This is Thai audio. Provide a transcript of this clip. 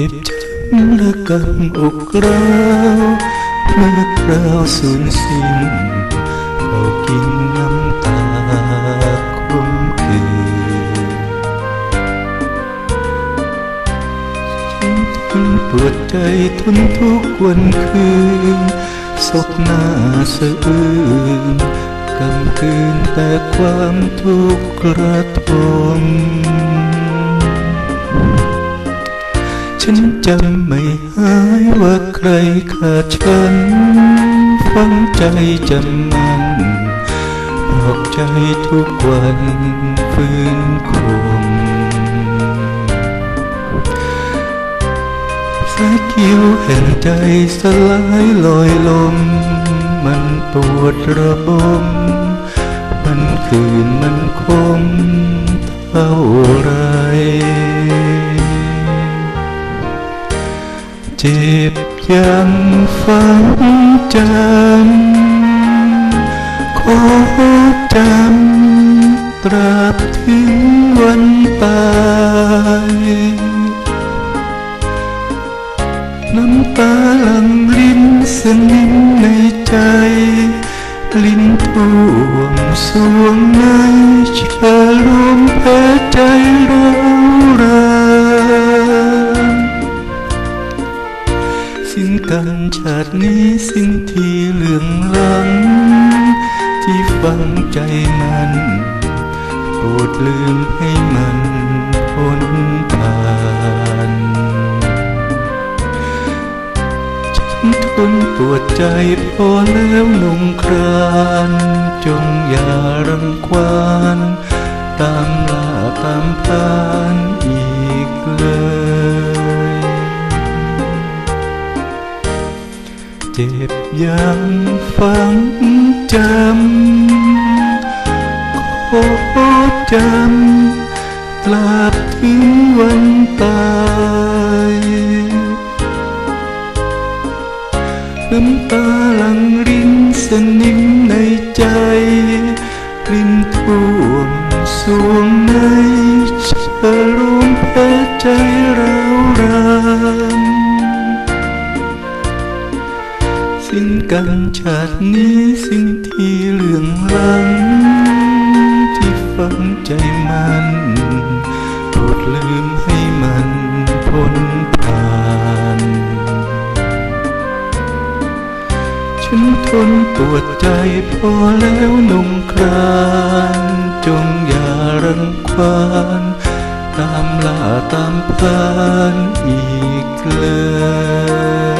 จ็บช้ำและกำอกเร้าเมื่อคราวสูญสิ้นเขากินน้ำตาคมคืนฉันทนปวดใจทนทุกวันคืนศพหน้าสะอื้นกำคืนแต่ความทุกข์กระทม ฉันจำไม่หายว่าใครขาดฉัน ฟังใจจำมันปลอบใจทุกวันฟื้นคมสายคิวแห่งใจสลายลอยลม มันปวดระบม มันคืนมันคมเท่าไร เจ็บยังฝังจำขอจำตราบถึงวันตายน้ำตาหลังลินสนิมในใจ ลิ้นท่วมสวงในชาลมแพ้ใจเรารา สิ้นกันชาตินี้สิ้นที่เหลืองหลัง ที่ฝังใจมันโปรดลืมให้มันพ้นผ่านฉันทนปวดใจพอแล้วนุ่มครานจงอย่ารังควาน ตามล่าตามพานอีกเลย จ็บยังฝังจำขอจำตราบถึงวันตาย น้ำตาหลังรินสนิมในใจรินท่ กันชาตินี้สิ้นที่เหลืองลัง ที่ฝังใจมันโปรดลืมให้มันพ้นผ่าน ฉันทนปวดใจพอแล้วนุ่มครานจงอย่ารังควานตามล่าตามพานอีกเลย